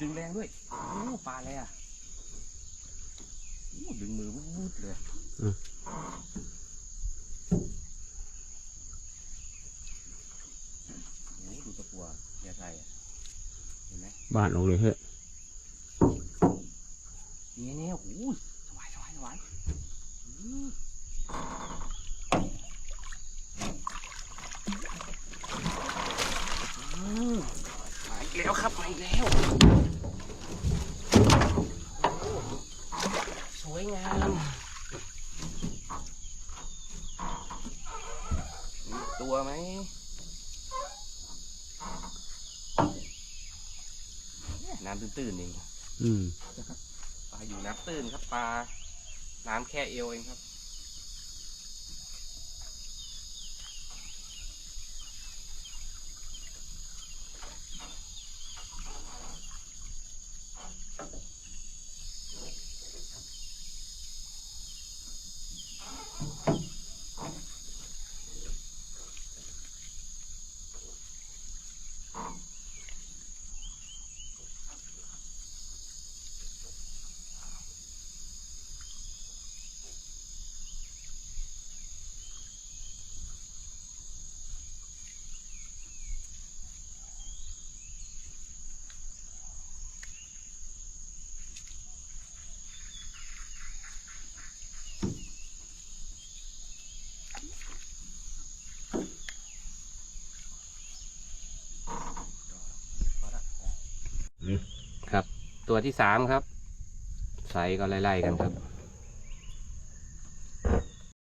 ดึงแรงด้วยโอ้ปลาอะไรอะโอ้ดึงมือวุดๆเลยอืมโอ้ดูตะกัวแกไทยอะเห็นไหมบ้านลงเลยเฮ้ยนี่นี่โอ้โหสวายสวายสวายอืมอืมมาอีกแล้วครับมาอีกแล้วโอ้ส วยงามมีตัวไหมน้ำตื้นๆเองอืมปลาอยู่น้ำตื้นครับปลา น้ำแค่เอวเองครับ ครับ ตัวที่สามครับ ใส่ก็ไล่ๆกันครับ